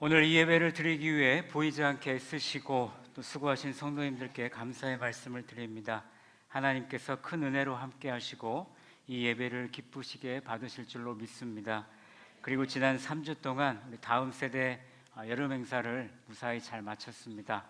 오늘 이 예배를 드리기 위해 보이지 않게 애쓰시고 또 수고하신 성도님들께 감사의 말씀을 드립니다. 하나님께서 큰 은혜로 함께 하시고 이 예배를 기쁘시게 받으실 줄로 믿습니다. 그리고 지난 3주 동안 우리 다음 세대 아, 여름 행사를 무사히 잘 마쳤습니다.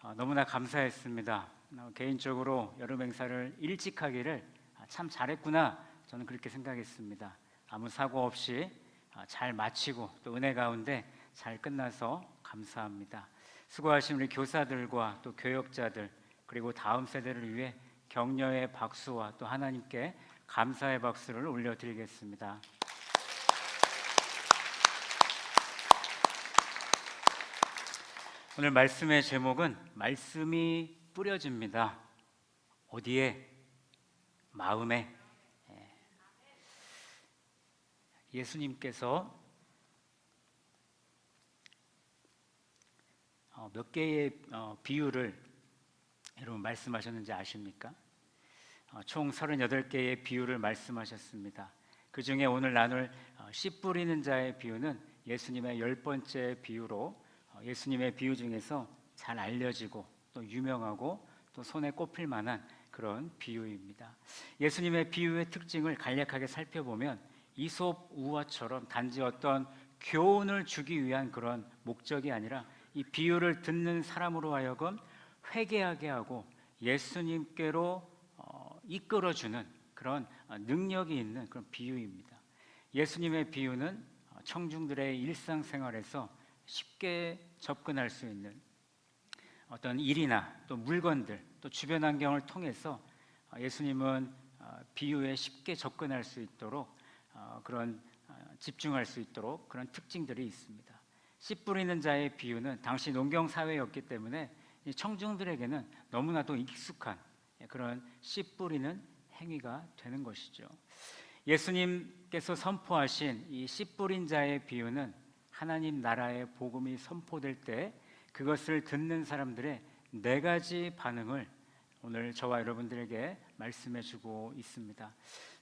아, 너무나 감사했습니다. 어, 개인적으로 여름 행사를 일찍 하기를 아, 참 잘했구나 저는 그렇게 생각했습니다. 아무 사고 없이 아, 잘 마치고 또 은혜 가운데 잘 끝나서 감사합니다. 수고하신 우리 교사들과 또 교역자들 그리고 다음 세대를 위해 격려의 박수와 또 하나님께 감사의 박수를 올려드리겠습니다. 오늘 말씀의 제목은 말씀이 뿌려집니다. 어디에? 마음에. 예. 예수님께서 몇 개의 어, 비유를 여러분 말씀하셨는지 아십니까? 어, 총 38개의 비유를 말씀하셨습니다. 그 중에 오늘 나눌 어, 씨 뿌리는 자의 비유는 예수님의 열 번째 비유로 어, 예수님의 비유 중에서 잘 알려지고 또 유명하고 또 손에 꼽힐 만한 그런 비유입니다. 예수님의 비유의 특징을 간략하게 살펴보면 이솝 우화처럼 단지 어떤 교훈을 주기 위한 그런 목적이 아니라 이 비유를 듣는 사람으로 하여금 회개하게 하고 예수님께로 어, 이끌어주는 그런 어, 능력이 있는 그런 비유입니다. 예수님의 비유는 어, 청중들의 일상생활에서 쉽게 접근할 수 있는 어떤 일이나 또 물건들 또 주변 환경을 통해서 어, 예수님은 어, 비유에 쉽게 접근할 수 있도록 어, 그런 어, 집중할 수 있도록 그런 특징들이 있습니다. 씨 뿌리는 자의 비유는 당시 농경 사회였기 때문에 이 청중들에게는 너무나도 익숙한 그런 씨 뿌리는 행위가 되는 것이죠. 예수님께서 선포하신 이 씨 뿌린 자의 비유는 하나님 나라의 복음이 선포될 때 그것을 듣는 사람들의 네 가지 반응을 오늘 저와 여러분들에게 말씀해 주고 있습니다.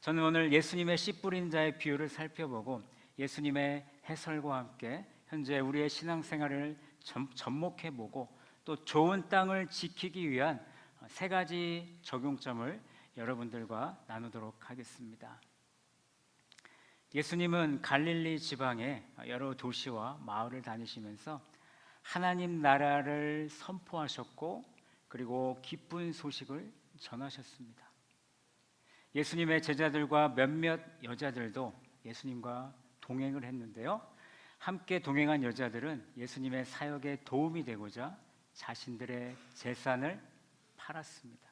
저는 오늘 예수님의 씨 뿌린 자의 비유를 살펴보고 예수님의 해설과 함께 현재 우리의 신앙생활을 점- 접목해 보고 또 좋은 땅을 지키기 위한 세 가지 적용점을 여러분들과 나누도록 하겠습니다. 예수님은 갈릴리 지방의 여러 도시와 마을을 다니시면서 하나님 나라를 선포하셨고 그리고 기쁜 소식을 전하셨습니다. 예수님의 제자들과 몇몇 여자들도 예수님과 동행을 했는데요. 함께 동행한 여자들은 예수님의 사역에 도움이 되고자 자신들의 재산을 팔았습니다.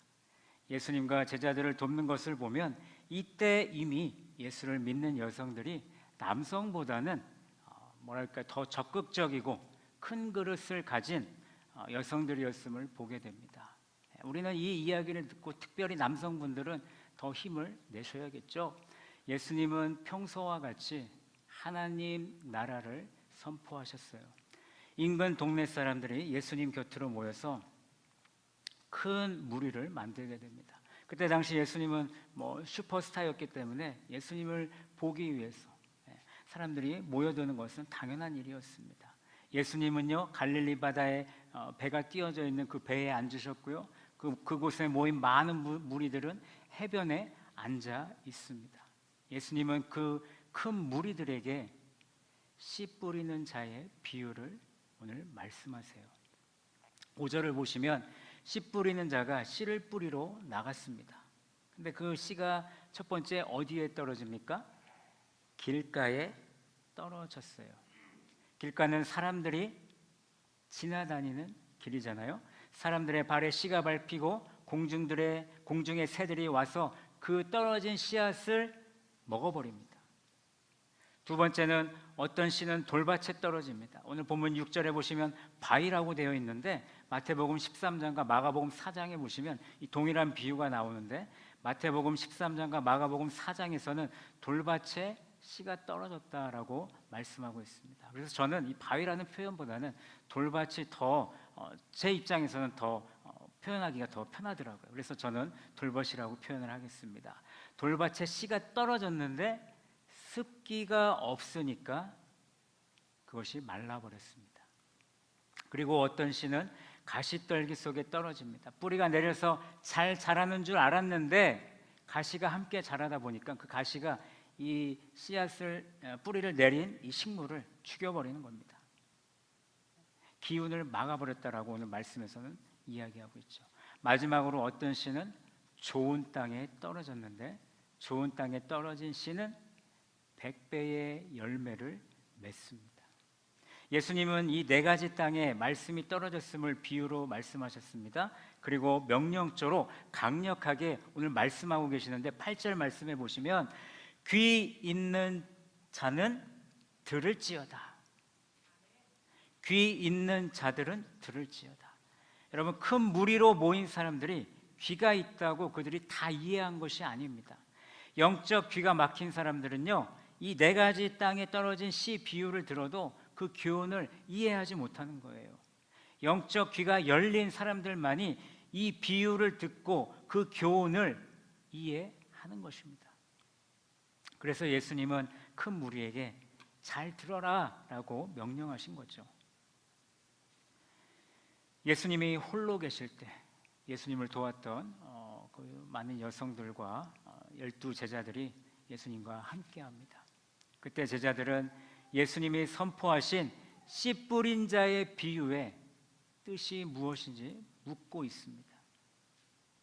예수님과 제자들을 돕는 것을 보면 이때 이미 예수를 믿는 여성들이 남성보다는 어, 뭐랄까 더 적극적이고 큰 그릇을 가진 어, 여성들이었음을 보게 됩니다. 예, 우리는 이 이야기를 듣고 특별히 남성분들은 더 힘을 내셔야겠죠. 예수님은 평소와 같이 하나님 나라를 선포하셨어요. 인근 동네 사람들이 예수님 곁으로 모여서 큰 무리를 만들게 됩니다. 그때 당시 예수님은 뭐 슈퍼스타였기 때문에 예수님을 보기 위해서 예, 사람들이 모여드는 것은 당연한 일이었습니다. 예수님은요 갈릴리 바다에 어, 배가 띄어져 있는 그 배에 앉으셨고요. 그 그곳에 모인 많은 무- 무리들은 해변에 앉아 있습니다. 예수님은 그 큰 무리들에게 씨 뿌리는 자의 비유를 오늘 말씀하세요. 5절을 보시면 씨 뿌리는 자가 씨를 뿌리러 나갔습니다. 근데 그 씨가 첫 번째 어디에 떨어집니까? 길가에 떨어졌어요. 길가는 사람들이 지나다니는 길이잖아요. 사람들의 발에 씨가 밟히고 공중들의 공중의 새들이 와서 그 떨어진 씨앗을 먹어버립니다. 두 번째는 어떤 씨는 돌밭에 떨어집니다. 오늘 본문 6절에 보시면 바위라고 되어 있는데 마태복음 13장과 마가복음 4장에 보시면 이 동일한 비유가 나오는데 마태복음 13장과 마가복음 4장에서는 돌밭에 씨가 떨어졌다라고 말씀하고 있습니다. 그래서 저는 이 바위라는 표현보다는 돌밭이 더 제 입장에서는 더 어, 표현하기가 더 편하더라고요. 그래서 저는 돌밭이라고 표현을 하겠습니다. 돌밭에 씨가 떨어졌는데 습기가 없으니까 그것이 말라버렸습니다. 그리고 어떤 씨는 가시떨기 속에 떨어집니다. 뿌리가 내려서 잘 자라는 줄 알았는데 가시가 함께 자라다 보니까 그 가시가 이 씨앗을 어, 뿌리를 내린 이 식물을 죽여버리는 겁니다. 기운을 막아버렸다라고 오늘 말씀에서는 이야기하고 있죠. 마지막으로 어떤 씨는 좋은 땅에 떨어졌는데 좋은 땅에 떨어진 씨는 백배의 열매를 맺습니다. 예수님은 이 네 가지 땅에 말씀이 떨어졌음을 비유로 말씀하셨습니다. 그리고 명령조로 강력하게 오늘 말씀하고 계시는데 8절 말씀해 보시면 귀 있는 자는 들을지어다. 귀 있는 자들은 들을지어다. 여러분 큰 무리로 모인 사람들이 귀가 있다고 그들이 다 이해한 것이 아닙니다. 영적 귀가 막힌 사람들은요. 이 네 가지 땅에 떨어진 씨 비유를 들어도 그 교훈을 이해하지 못하는 거예요. 영적 귀가 열린 사람들만이 이 비유를 듣고 그 교훈을 이해하는 것입니다. 그래서 예수님은 큰 무리에게 잘 들어라 라고 명령하신 거죠. 예수님이 홀로 계실 때 예수님을 도왔던 어, 그 많은 여성들과 어, 열두 제자들이 예수님과 함께 합니다. 그때 제자들은 예수님이 선포하신 씨 뿌린 자의 비유의 뜻이 무엇인지 묻고 있습니다.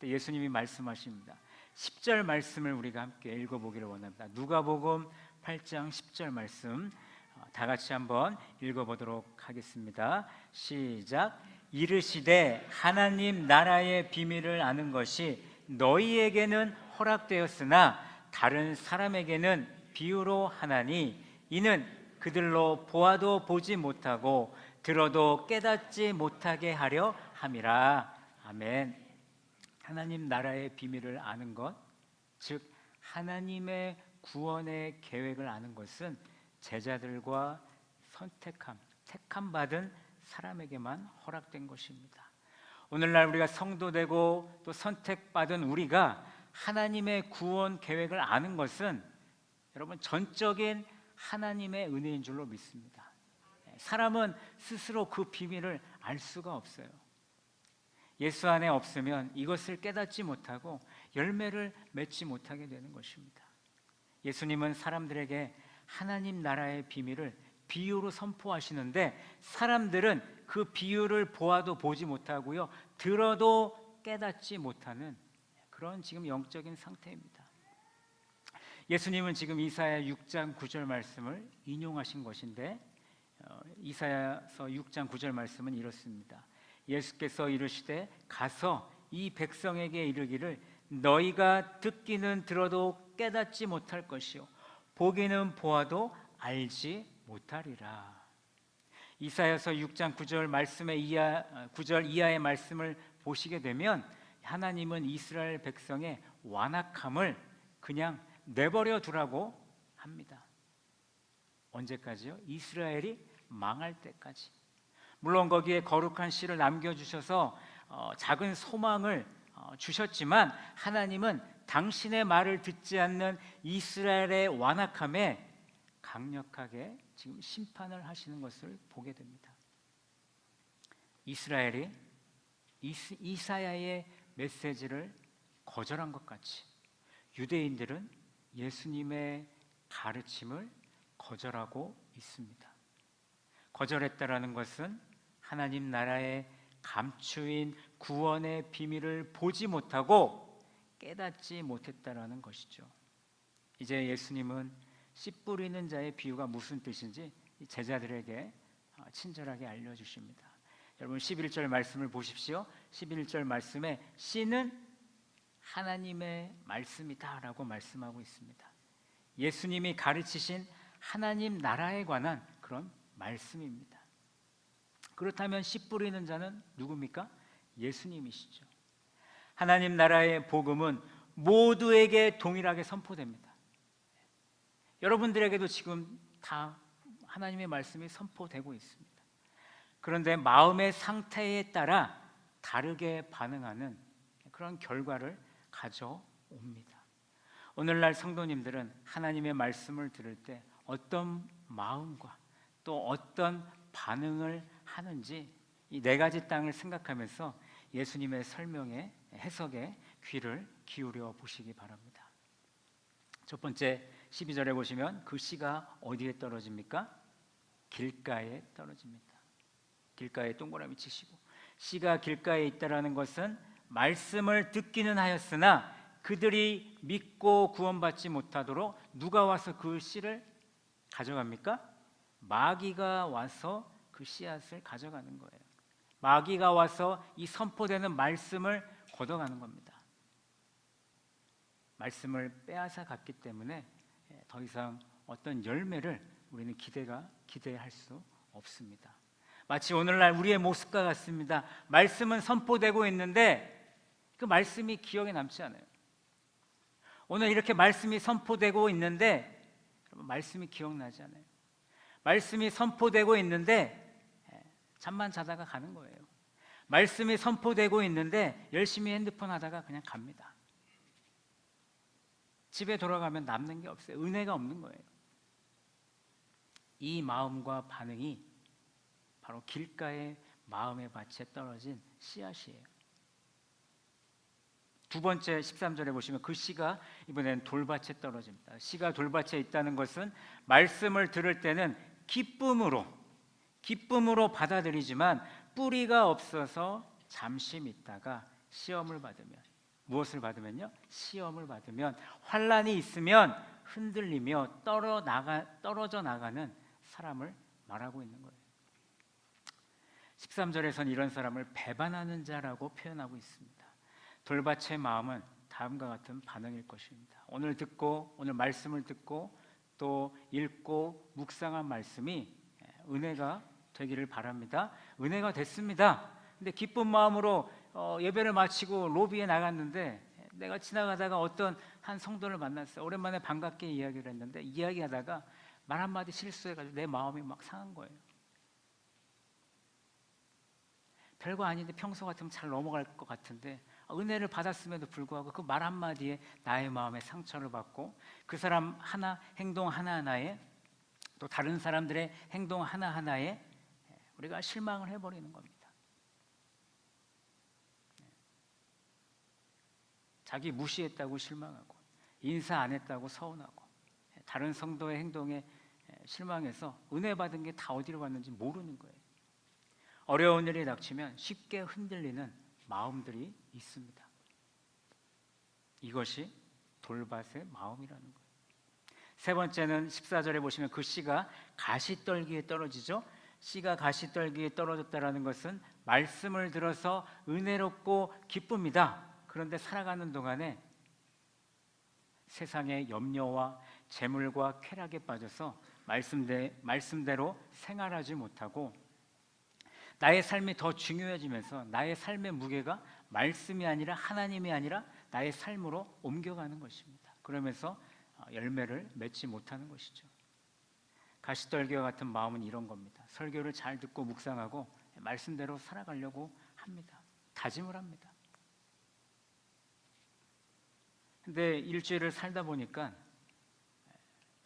예수님이 말씀하십니다. 10절 말씀을 우리가 함께 읽어보기를 원합니다. 누가복음 8장 10절 말씀 어, 다 같이 한번 읽어보도록 하겠습니다. 시작. 이르시되 하나님 나라의 비밀을 아는 것이 너희에게는 허락되었으나 다른 사람에게는 비유로 하나니 이는 그들로 보아도 보지 못하고 들어도 깨닫지 못하게 하려 함이라. 아멘. 하나님 나라의 비밀을 아는 것, 즉 하나님의 구원의 계획을 아는 것은 제자들과 선택함, 택함 받은 사람에게만 허락된 것입니다. 오늘날 우리가 성도되고 또 선택받은 우리가 하나님의 구원 계획을 아는 것은 여러분 전적인 하나님의 은혜인 줄로 믿습니다. 사람은 스스로 그 비밀을 알 수가 없어요. 예수 안에 없으면 이것을 깨닫지 못하고 열매를 맺지 못하게 되는 것입니다. 예수님은 사람들에게 하나님 나라의 비밀을 비유로 선포하시는데 사람들은 그 비유를 보아도 보지 못하고요. 들어도 깨닫지 못하는 그런 지금 영적인 상태입니다. 예수님은 지금 이사야 6장 9절 말씀을 인용하신 것인데 어, 이사야서 6장 9절 말씀은 이렇습니다. 예수께서 이르시되 가서 이 백성에게 이르기를 너희가 듣기는 들어도 깨닫지 못할 것이요 보기는 보아도 알지 못하리라. 이사야서 6장 9절 말씀의 이하 9절 이하의 말씀을 보시게 되면 하나님은 이스라엘 백성의 완악함을 그냥 내버려 두라고 합니다. 언제까지요? 이스라엘이 망할 때까지. 물론 거기에 거룩한 씨를 남겨주셔서 어, 작은 소망을 어, 주셨지만 하나님은 당신의 말을 듣지 않는 이스라엘의 완악함에 강력하게 지금 심판을 하시는 것을 보게 됩니다. 이스라엘이 이스, 이사야의 메시지를 거절한 것 같이 유대인들은 예수님의 가르침을 거절하고 있습니다. 거절했다라는 것은 하나님 나라의 감추인 구원의 비밀을 보지 못하고 깨닫지 못했다라는 것이죠. 이제 예수님은 씨 뿌리는 자의 비유가 무슨 뜻인지 제자들에게 어, 친절하게 알려주십니다. 여러분 11절 말씀을 보십시오. 11절 말씀에 씨는 하나님의 말씀이다라고 말씀하고 있습니다. 예수님이 가르치신 하나님 나라에 관한 그런 말씀입니다. 그렇다면 씨 뿌리는 자는 누굽니까? 예수님이시죠. 하나님 나라의 복음은 모두에게 동일하게 선포됩니다. 여러분들에게도 지금 다 하나님의 말씀이 선포되고 있습니다. 그런데 마음의 상태에 따라 다르게 반응하는 그런 결과를 가져옵니다. 오늘날 성도님들은 하나님의 말씀을 들을 때 어떤 마음과 또 어떤 반응을 하는지 이 네 가지 땅을 생각하면서 예수님의 설명에 해석에 귀를 기울여 보시기 바랍니다. 첫 번째 12절에 보시면 그 씨가 어디에 떨어집니까? 길가에 떨어집니다. 길가에 동그라미 치시고 씨가 길가에 있다라는 것은 말씀을 듣기는 하였으나 그들이 믿고 구원받지 못하도록 누가 와서 그 씨를 가져갑니까? 마귀가 와서 그 씨앗을 가져가는 거예요. 마귀가 와서 이 선포되는 말씀을 걷어가는 겁니다. 말씀을 빼앗아 갔기 때문에 예, 더 이상 어떤 열매를 우리는 기대가 기대할 수 없습니다. 마치 오늘날 우리의 모습과 같습니다. 말씀은 선포되고 있는데 그 말씀이 기억에 남지 않아요. 오늘 이렇게 말씀이 선포되고 있는데 말씀이 기억나지 않아요. 말씀이 선포되고 있는데 예, 잠만 자다가 가는 거예요. 말씀이 선포되고 있는데 열심히 핸드폰 하다가 그냥 갑니다. 집에 돌아가면 남는 게 없어요. 은혜가 없는 거예요. 이 마음과 반응이 바로 길가의 마음의 밭에 떨어진 씨앗이에요. 두 번째 13절에 보시면 그 씨가 이번엔 돌밭에 떨어집니다. 씨가 돌밭에 있다는 것은 말씀을 들을 때는 기쁨으로 기쁨으로 받아들이지만 뿌리가 없어서 잠시 믿다가 시험을 받으면 무엇을 받으면요? 시험을 받으면 환란이 있으면 흔들리며 떨어 나가 떨어져 나가는 사람을 말하고 있는 거예요. 13절에선 이런 사람을 배반하는 자라고 표현하고 있습니다. 돌밭의 마음은 다음과 같은 반응일 것입니다. 오늘 듣고 오늘 말씀을 듣고 또 읽고 묵상한 말씀이 은혜가 되기를 바랍니다. 은혜가 됐습니다. 근데 기쁜 마음으로 어, 예배를 마치고 로비에 나갔는데 내가 지나가다가 어떤 한 성도를 만났어요. 오랜만에 반갑게 이야기를 했는데 이야기하다가 말 한마디 실수해가지고 내 마음이 막 상한 거예요. 별거 아닌데 평소 같으면 잘 넘어갈 것 같은데 은혜를 받았음에도 불구하고 그 말 한마디에 나의 마음에 상처를 받고 그 사람 하나 행동 하나하나에 또 다른 사람들의 행동 하나하나에 우리가 실망을 해버리는 겁니다. 자기 무시했다고 실망하고 인사 안 했다고 서운하고 다른 성도의 행동에 실망해서 은혜 받은 게 다 어디로 갔는지 모르는 거예요. 어려운 일이 닥치면 쉽게 흔들리는 마음들이 있습니다. 이것이 돌밭의 마음이라는 거예요. 세 번째는 14절에 보시면 그 씨가 가시떨기에 떨어지죠. 씨가 가시떨기에 떨어졌다라는 것은 말씀을 들어서 은혜롭고 기쁩니다. 그런데 살아가는 동안에 세상의 염려와 재물과 쾌락에 빠져서 말씀대, 말씀대로 생활하지 못하고 나의 삶이 더 중요해지면서 나의 삶의 무게가 말씀이 아니라 하나님이 아니라 나의 삶으로 옮겨가는 것입니다. 그러면서 어, 열매를 맺지 못하는 것이죠. 가시떨기와 같은 마음은 이런 겁니다. 설교를 잘 듣고 묵상하고 말씀대로 살아가려고 합니다. 다짐을 합니다. 근데 일주일을 살다 보니까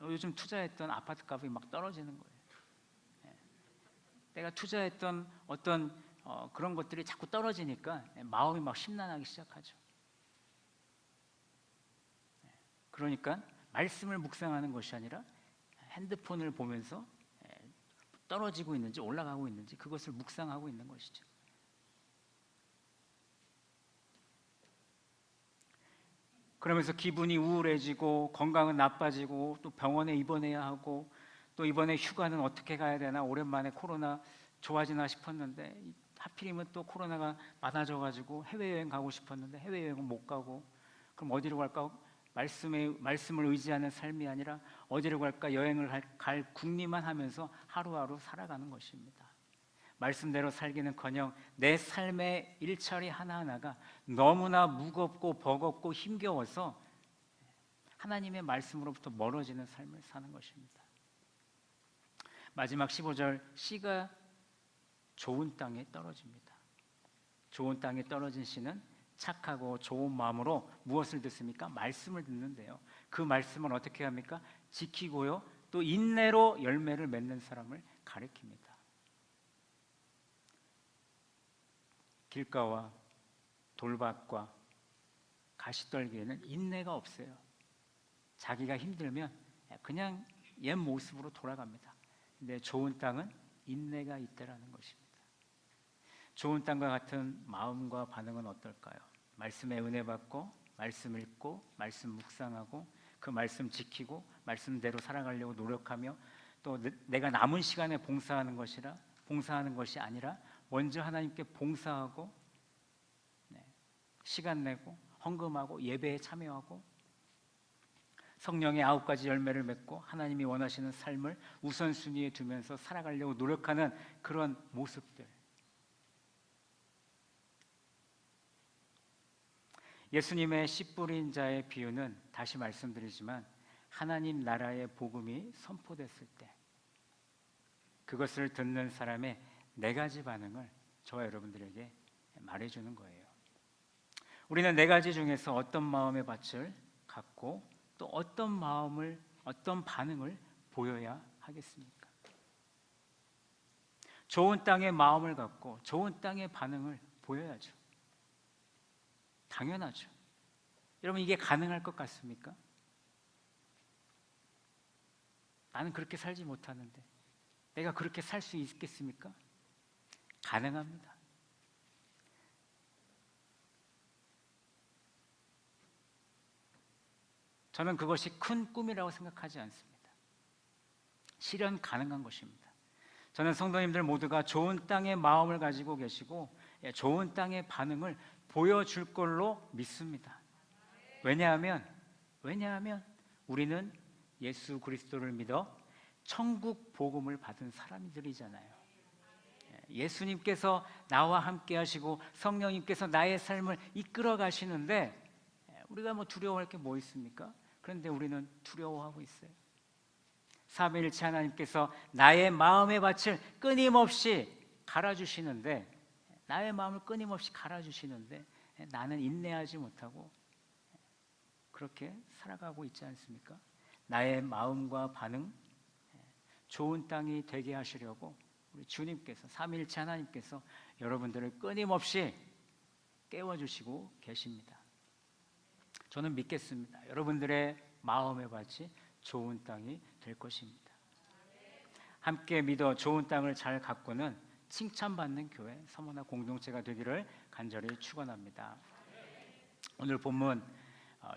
요즘 투자했던 아파트 값이 막 떨어지는 거예요. 예. 내가 투자했던 어떤 어, 그런 것들이 자꾸 떨어지니까 마음이 막 심란하기 시작하죠. 예. 그러니까 말씀을 묵상하는 것이 아니라 핸드폰을 보면서 예, 떨어지고 있는지 올라가고 있는지 그것을 묵상하고 있는 것이죠. 그러면서 기분이 우울해지고 건강은 나빠지고 또 병원에 입원해야 하고 또 이번에 휴가는 어떻게 가야 되나 오랜만에 코로나 좋아지나 싶었는데 하필이면 또 코로나가 많아져 가지고 해외여행 가고 싶었는데 해외여행은 못 가고 그럼 어디로 갈까 말씀에 말씀을 의지하는 삶이 아니라 어디로 갈까 여행을 갈, 갈 궁리만 하면서 하루하루 살아가는 것입니다. 말씀대로 살기는커녕 내 삶의 일처리 하나하나가 너무나 무겁고 버겁고 힘겨워서 하나님의 말씀으로부터 멀어지는 삶을 사는 것입니다. 마지막 15절 씨가 좋은 땅에 떨어집니다. 좋은 땅에 떨어진 씨는 착하고 좋은 마음으로 무엇을 듣습니까? 말씀을 듣는데요. 그 말씀을 어떻게 합니까? 지키고요. 또 인내로 열매를 맺는 사람을 가리킵니다. 길가와 돌밭과 가시떨기에는 인내가 없어요. 자기가 힘들면 그냥 옛 모습으로 돌아갑니다. 근데 좋은 땅은 인내가 있다라는 것입니다. 좋은 땅과 같은 마음과 반응은 어떨까요? 말씀에 은혜 받고 말씀 읽고 말씀 묵상하고 그 말씀 지키고 말씀대로 살아가려고 노력하며 또 내- 내가 남은 시간에 봉사하는 것이라 봉사하는 것이 아니라 먼저 하나님께 봉사하고 네, 시간 내고 헌금하고 예배에 참여하고 성령의 아홉 가지 열매를 맺고 하나님이 원하시는 삶을 우선순위에 두면서 살아가려고 노력하는 그런 모습들. 예수님의 씨 뿌린 자의 비유는 다시 말씀드리지만 하나님 나라의 복음이 선포됐을 때 그것을 듣는 사람의 네 가지 반응을 저와 여러분들에게 말해주는 거예요. 우리는 네 가지 중에서 어떤 마음의 밭을 갖고 또 어떤 마음을 어떤 반응을 보여야 하겠습니까? 좋은 땅의 마음을 갖고 좋은 땅의 반응을 보여야죠. 당연하죠. 여러분 이게 가능할 것 같습니까? 나는 그렇게 살지 못하는데 내가 그렇게 살 수 있겠습니까? 가능합니다. 저는 그것이 큰 꿈이라고 생각하지 않습니다. 실현 가능한 것입니다. 저는 성도님들 모두가 좋은 땅의 마음을 가지고 계시고 예, 좋은 땅의 반응을 보여줄 걸로 믿습니다. 왜냐하면 왜냐하면 우리는 예수 그리스도를 믿어 천국 복음을 받은 사람들이잖아요. 예, 예수님께서 나와 함께 하시고 성령님께서 나의 삶을 이끌어 가시는데 예, 우리가 뭐 두려워할 게 뭐 있습니까? 그런데 우리는 두려워하고 있어요. 삼위일체 하나님께서 나의 마음의 밭을 끊임없이 갈아주시는데 나의 마음을 끊임없이 갈아주시는데 나는 인내하지 못하고 그렇게 살아가고 있지 않습니까? 나의 마음과 반응 좋은 땅이 되게 하시려고 우리 주님께서 삼위일체 하나님께서 여러분들을 끊임없이 깨워주시고 계십니다. 저는 믿겠습니다. 여러분들의 마음의 밭이 좋은 땅이 될 것입니다. 함께 믿어 좋은 땅을 잘 가꾸는 칭찬받는 교회 서머나 공동체가 되기를 간절히 축원합니다. 오늘 본문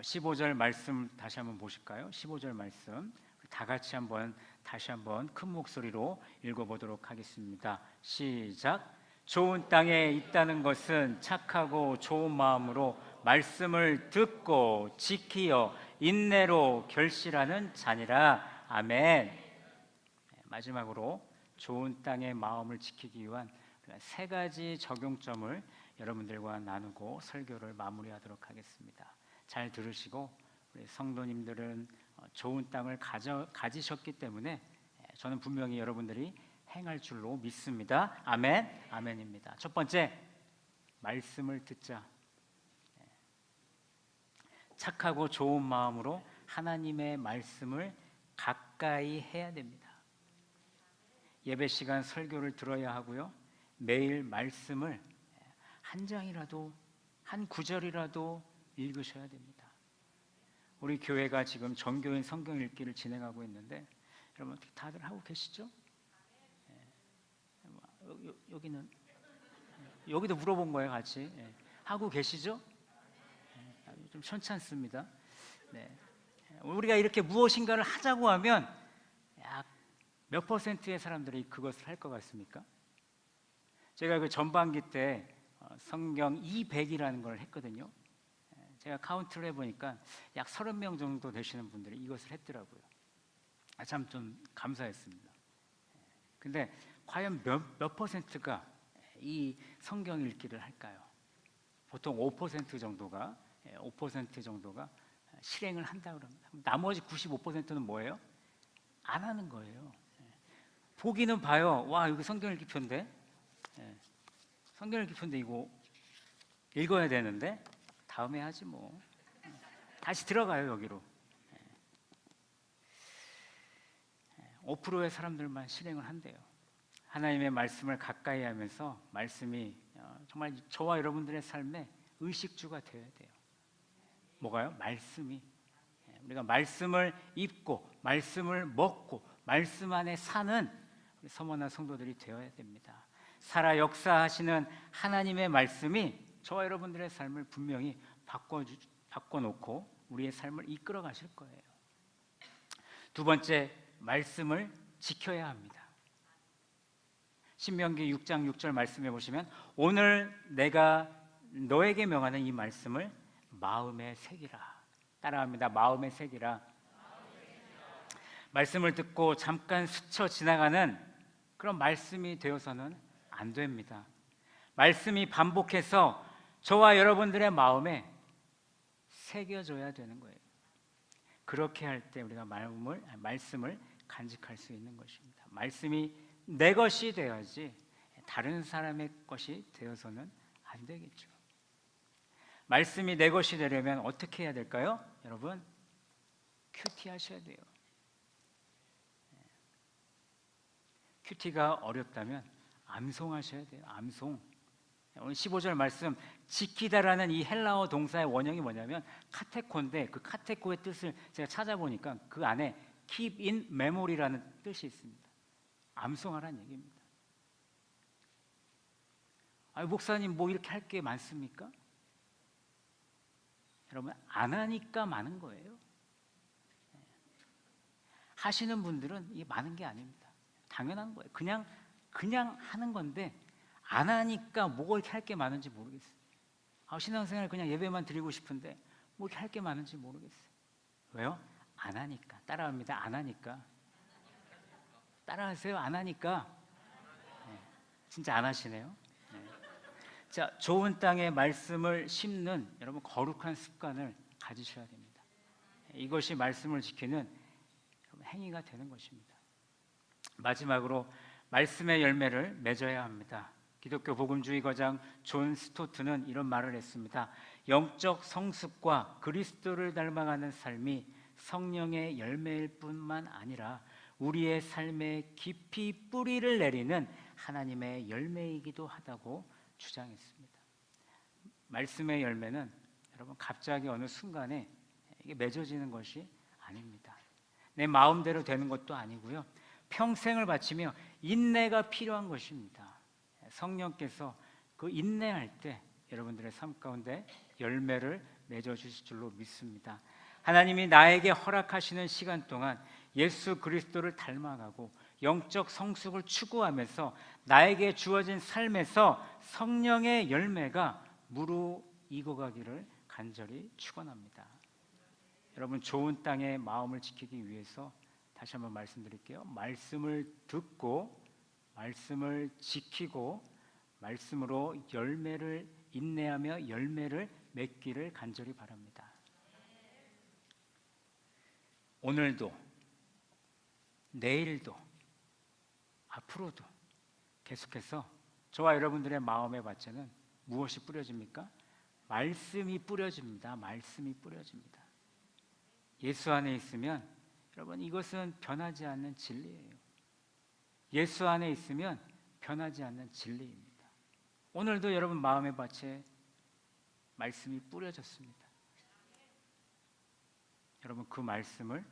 15절 말씀 다시 한번 보실까요? 15절 말씀 다 같이 한번 다시 한번 큰 목소리로 읽어보도록 하겠습니다. 시작. 좋은 땅에 있다는 것은 착하고 좋은 마음으로 말씀을 듣고 지키어 인내로 결실하는 자니라. 아멘. 네, 마지막으로 좋은 땅의 마음을 지키기 위한 세 가지 적용점을 여러분들과 나누고 설교를 마무리하도록 하겠습니다. 잘 들으시고 우리 성도님들은 어, 좋은 땅을 가져, 가지셨기 때문에 예, 저는 분명히 여러분들이 행할 줄로 믿습니다. 아멘, 아멘입니다. 첫 번째 말씀을 듣자. 예. 착하고 좋은 마음으로 하나님의 말씀을 가까이 해야 됩니다. 예배 시간 설교를 들어야 하고요. 매일 말씀을 한 장이라도 한 구절이라도 읽으셔야 됩니다. 우리 교회가 지금 정교인 성경 읽기를 진행하고 있는데 여러분 다들 하고 계시죠? 예. 뭐, 여- 여기는 여기도 물어본 거예요, 같이 예. 하고 계시죠? 예. 좀 천찮습니다. 네. 우리가 이렇게 무엇인가를 하자고 하면 약 몇 퍼센트의 사람들이 그것을 할 것 같습니까? 제가 그 전반기 때 어, 성경 200이라는 걸 했거든요. 예, 제가 카운트를 해보니까 약 30명 정도 되시는 분들이 이것을 했더라고요. 아, 참좀 감사했습니다. 예, 근데 과연 몇, 몇 퍼센트가 이 성경 읽기를 할까요? 보통 5% 정도가 예, 5% 정도가 실행을 한다 그럽니다. 나머지 95%는 뭐예요? 안 하는 거예요. 예. 보기는 봐요. 와 여기 성경 읽기 편데 예. 성경 읽기 편데 이거 읽어야 되는데 다음에 하지 뭐. 예. 다시 들어가요 여기로. 예. 예. 5%의 사람들만 실행을 한대요. 하나님의 말씀을 가까이 하면서 말씀이 어, 정말 저와 여러분들의 삶에 의식주가 되어야 돼요. 뭐가요? 말씀이 예, 우리가 말씀을 입고 말씀을 먹고 말씀 안에 사는 서머나 성도들이 되어야 됩니다. 살아 역사하시는 하나님의 말씀이 저와 여러분들의 삶을 분명히 바꿔 바꿔 놓고 우리의 삶을 이끌어 가실 거예요. 두 번째 말씀을 지켜야 합니다. 신명기 6장 6절 말씀해 보시면 오늘 내가 너에게 명하는 이 말씀을 마음에 새기라. 따라합니다. 마음에 새기라. 말씀을 듣고 잠깐 스쳐 지나가는 그런 말씀이 되어서는 안 됩니다. 말씀이 반복해서 저와 여러분들의 마음에 새겨져야 되는 거예요. 그렇게 할 때 우리가 마음을 말씀을 간직할 수 있는 것입니다. 말씀이 내 것이 되어야지 다른 사람의 것이 되어서는 안 되겠죠. 말씀이 내 것이 되려면 어떻게 해야 될까요? 여러분 큐티 하셔야 돼요. 큐티가 어렵다면 암송하셔야 돼요. 암송. 오늘 15절 말씀 지키다라는 이 헬라어 동사의 원형이 뭐냐면 카테코인데 그 카테코의 뜻을 제가 찾아보니까 그 안에 keep in memory라는 뜻이 있습니다. 암송하라는 얘기입니다. 아, 목사님 뭐 이렇게 할 게 많습니까? 여러분 안 하니까 많은 거예요. 하시는 분들은 이게 많은 게 아닙니다. 당연한 거예요. 그냥 그냥 하는 건데 안 하니까 뭐가 이렇게 할 게 많은지 모르겠어요. 아, 신앙생활 그냥 예배만 드리고 싶은데 뭐 이렇게 할 게 많은지 모르겠어요. 왜요? 안 하니까. 따라합니다. 안 하니까. 따라하세요. 안 하니까. 네, 진짜 안 하시네요. 네. 자, 좋은 땅에 말씀을 심는 여러분 거룩한 습관을 가지셔야 됩니다. 이것이 말씀을 지키는 행위가 되는 것입니다. 마지막으로 말씀의 열매를 맺어야 합니다. 기독교 복음주의 거장 존 스토트는 이런 말을 했습니다. 영적 성숙과 그리스도를 닮아가는 삶이 성령의 열매일 뿐만 아니라 우리의 삶에 깊이 뿌리를 내리는 하나님의 열매이기도 하다고 주장했습니다. 말씀의 열매는 여러분 갑자기 어느 순간에 이게 맺어지는 것이 아닙니다. 내 마음대로 되는 것도 아니고요. 평생을 바치며 인내가 필요한 것입니다. 성령께서 그 인내할 때 여러분들의 삶 가운데 열매를 맺어 주실 줄로 믿습니다. 하나님이 나에게 허락하시는 시간 동안 예수 그리스도를 닮아가고 영적 성숙을 추구하면서 나에게 주어진 삶에서 성령의 열매가 무르 익어가기를 간절히 축원합니다. 여러분 좋은 땅의 마음을 지키기 위해서 다시 한번 말씀드릴게요. 말씀을 듣고 말씀을 지키고 말씀으로 열매를 인내하며 열매를 맺기를 간절히 바랍니다. 오늘도 내일도 앞으로도 계속해서 저와 여러분들의 마음의 밭에는 무엇이 뿌려집니까? 말씀이 뿌려집니다. 말씀이 뿌려집니다. 예수 안에 있으면 여러분 이것은 변하지 않는 진리예요. 예수 안에 있으면 변하지 않는 진리입니다. 오늘도 여러분 마음의 밭에 말씀이 뿌려졌습니다. 여러분 그 말씀을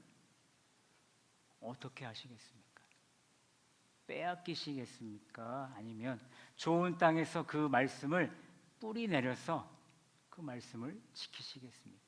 어떻게 하시겠습니까? 빼앗기시겠습니까? 아니면 좋은 땅에서 그 말씀을 뿌리 내려서 그 말씀을 지키시겠습니까?